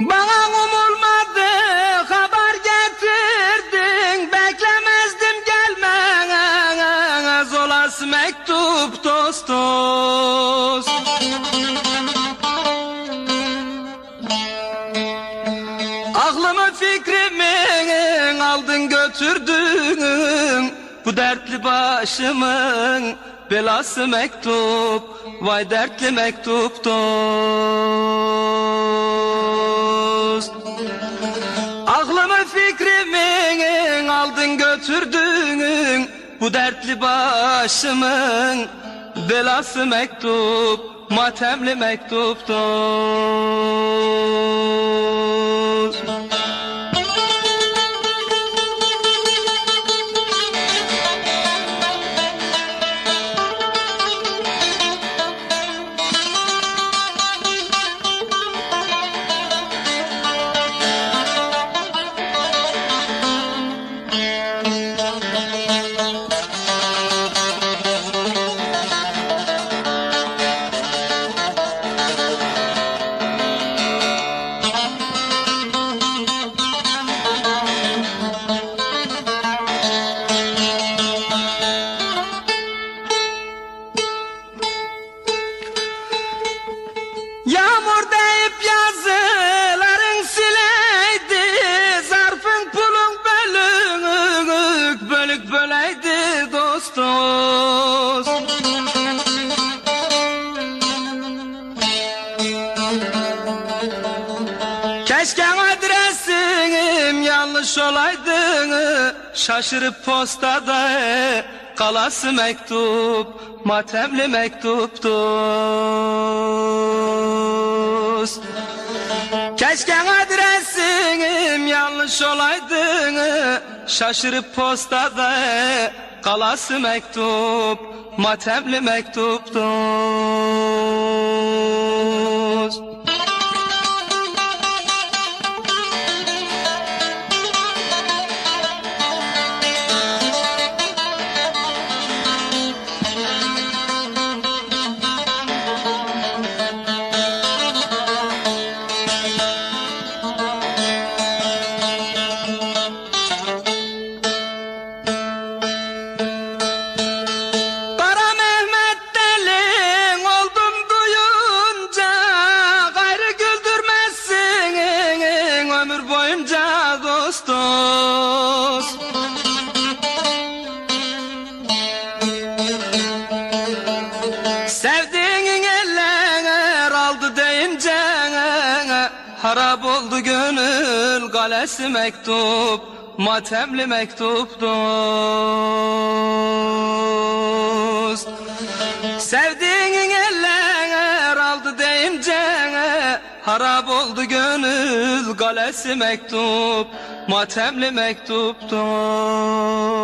Bana umulmadı haber getirdin. Beklemezdim gelmez olası mektup dost dost. Aklımı fikrimi aldın götürdün. Bu dertli başımın belası mektup. Vay dertli mektup dost fikrimi aldın götürdün Bu dertli başımın belası mektup Matemli mektup adresim yanlış olaydı Şaşırıp postada kalası mektup Matemli mektup dost Keşke adresim yanlış olaydı Şaşırıp postada kalası mektup Matemli mektup ömür boyunca dost dost Sevdiğin eller aldı deyince Harap oldu gönül galesi mektup Matemli mektup dost Sevdiğin Harap oldu gönül kalesi mektup Matemli mektup dost